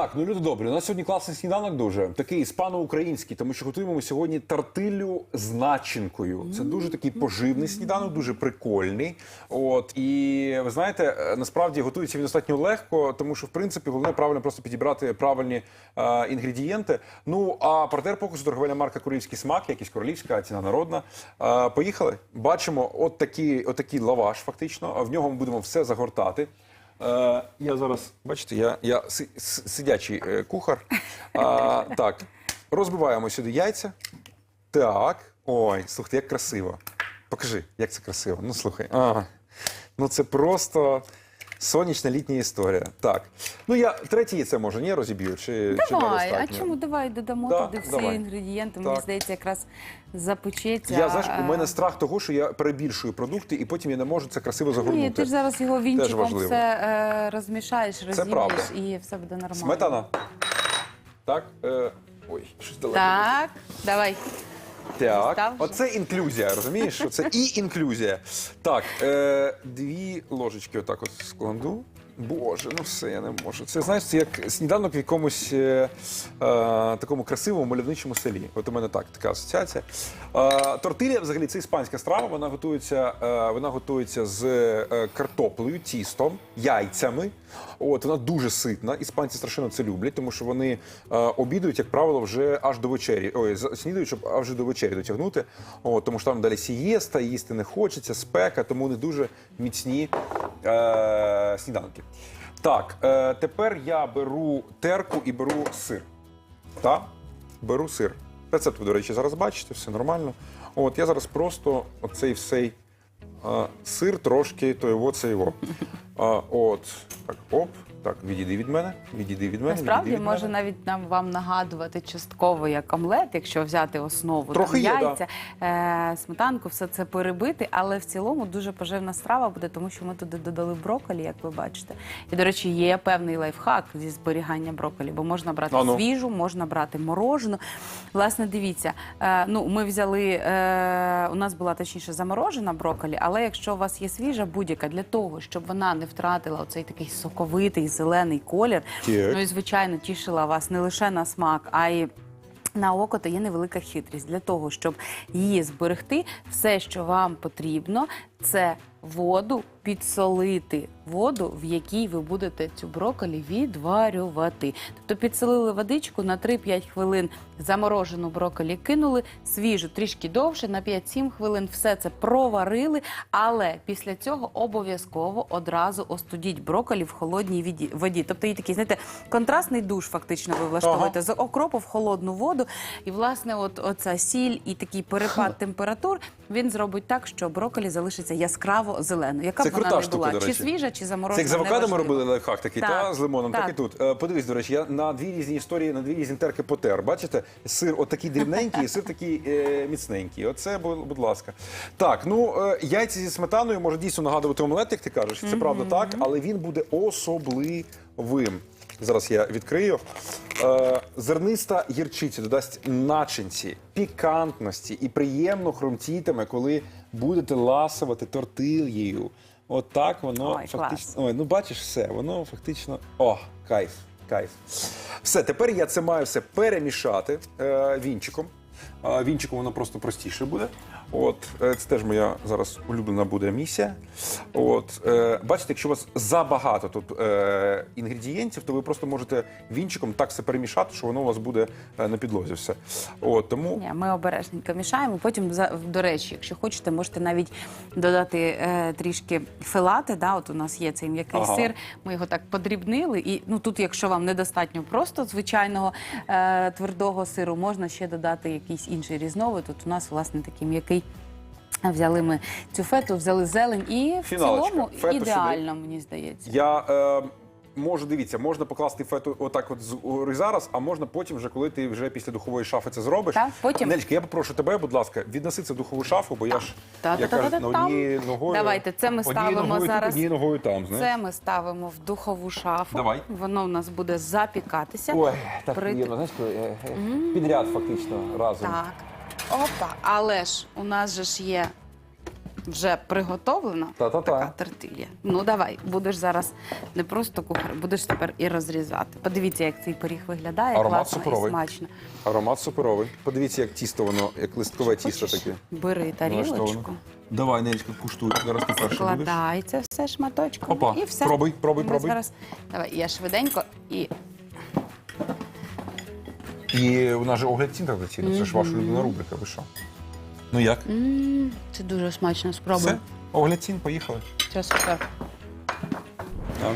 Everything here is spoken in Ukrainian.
Так, ну люди добрі. У нас сьогодні класний сніданок дуже такий іспано-український, тому що готуємо ми сьогодні тартилю з начинкою. Це дуже такий поживний сніданок, дуже прикольний. От і ви знаєте, е, насправді готується він достатньо легко, тому що в принципі головне правильно просто підібрати правильні е, інгредієнти. Ну а партнер покусу торговельна марка Королівський смак, якісь королівська, ціна народна. Е, поїхали. Бачимо, от такий, от такий лаваш, фактично. В нього ми будемо все загортати. Е, я зараз, бачите, я, я си- с- сидячий е, кухар. А, так, розбиваємо сюди яйця. Так. Ой, слухайте, як красиво. Покажи, як це красиво. Ну, слухай. А, ну це просто сонячна літня історія. Так. Ну я третє яйце може, ні, розіб'ю? Чи, чи Давай, а недостатньо? чому давай додамо Да, туди всі давай. інгредієнти? Мені Так. здається, якраз запечеться. Я знаєш, у мене е, страх того, що я перебільшую продукти, і потім я не можу це красиво загорнути. Ні, ти ж зараз його вінчиком важливо. все е, розмішаєш, правда. розіб'єш і все буде нормально. Сметана. Так. Е, ой, щось далеко. Так, давай. Так, оце інклюзія, розумієш? Це і інклюзія. Так, е, дві ложечки отак от складу. Боже, ну все, я не можу. Це знаєш, це як сніданок в якомусь е, е, такому красивому мальовничому селі. От у мене так, така асоціація. Е, тортилля, взагалі, це іспанська страва. Вона готується, е, вона готується з е, картоплею, тістом, яйцями. От вона дуже ситна. Іспанці страшенно це люблять, тому що вони е, обідують, як правило, вже аж до вечері. Ой, з- снідають, щоб аж до вечері дотягнути. От, тому що там далі сієста, їсти не хочеться, спека, тому не дуже міцні е, сніданки. Так, е, тепер я беру терку і беру сир. Так? Беру сир. Рецепт ви, до речі, зараз бачите, все нормально. От я зараз просто оцей всей е, сир трошки, то його, це його. Е, от, так, оп, так, відійди від мене, відійди від мене. Насправді від може мене. навіть нам вам нагадувати частково як омлет, якщо взяти основу Трохи там, є, да. яйця, е, сметанку, все це перебити, але в цілому дуже поживна страва буде, тому що ми туди додали брокколі, як ви бачите. І, до речі, є певний лайфхак зі зберігання брокколі, бо можна брати А ну. свіжу, можна брати морожену. Власне, дивіться, е, ну ми взяли, е, у нас була точніше заморожена брокколі, але якщо у вас є свіжа будь-яка для того, щоб вона не втратила оцей такий соковитий зелений колір, Так. ну і звичайно тішила вас не лише на смак, а й на око, то є невелика хитрість для того, щоб її зберегти. Все, що вам потрібно, це воду підсолити воду, в якій ви будете цю брокколі відварювати. Тобто підсолили водичку на 3-5 хвилин, заморожену брокколі кинули, свіжу трішки довше, на 5-7 хвилин все це проварили. Але після цього обов'язково одразу остудіть брокколі в холодній воді. Тобто є такий, знаєте, контрастний душ фактично ви влаштовуєте з окропу в холодну воду. І, власне, от оця сіль і такий перепад температур він зробить так, що брокколі залишиться яскраво зеленою. Яка Це б вона не штука, була, до чи свіжа, чи Це заморожена. як з авокадо ми неважливо. робили лайфхак такий, Так, та, з лимоном, так. так. і тут. Е, подивись, до речі, я на дві різні історії, на дві різні терки потер. Бачите, сир отакий дрібненький, і сир такий е, міцненький. Оце, будь, будь ласка. Так, ну е, яйця зі сметаною може дійсно нагадувати омлет, як ти кажеш. Це правда так, але він буде особливим. Зараз я відкрию. Е, зерниста гірчиця додасть начинці, пікантності і приємно хрумтітиме, коли будете ласувати тортильєю. От так воно Ой, фактично. клас. Ой, ну бачиш все, воно фактично. О, кайф, кайф. Все, тепер я це маю все перемішати е, вінчиком. Е, вінчиком воно просто простіше буде. От, е, це теж моя зараз улюблена буде місія. От, е, бачите, якщо у вас забагато тут е, інгредієнтів, то ви просто можете вінчиком так все перемішати, що воно у вас буде е, на підлозі все. От, тому Ні, ми обережненько мішаємо. Потім, до речі, якщо хочете, можете навіть додати е, трішки филати. Да? От у нас є цей м'який Ага. сир. Ми його так подрібнили. І ну тут, якщо вам недостатньо просто звичайного е, твердого сиру, можна ще додати якийсь інший різновид. Тут у нас власне такий м'який. Взяли ми цю фету, взяли зелень і в Фіналочка. цілому Фету сюди. ідеально, мені здається. Я е, можу, дивіться, можна покласти фету отак от з зараз, а можна потім, вже коли ти вже після духової шафи це зробиш. Так, потім. Нелька, я попрошу тебе, будь ласка, віднеси це в духову шафу, бо я ж як кажуть, на однією ногою. Давайте, це ми однією ставимо ногою тут, зараз. однією ногою там, знаєш. Це ми ставимо в духову шафу. Давай. Воно в нас буде запікатися. Ой, так При- приємно, знаєш, коли, е, е, підряд фактично разом. Так. Опа. Але ж у нас же ж є вже приготовлена Та-та-та. така тортилья. Ну давай, будеш зараз не просто кухар, будеш тепер і розрізати. Подивіться, як цей пиріг виглядає. Аромат класно суперовий. і смачно. Аромат суперовий. Подивіться, як тісто воно, як листкове тісто Хочеш? таке. Бери тарілочку. Давай, Нелечка, куштуй. Зараз ти перша будеш. Складається все шматочком. Опа, І все. пробуй, пробуй, Ми пробуй. Зараз... Давай, я швиденько і І у нас же огляд цін традиційно. Це ж ваша улюблена рубрика. Ви що? Ну як? М, це дуже смачно. Спробуй. Все? Огляд цін, поїхали. Це супер. А,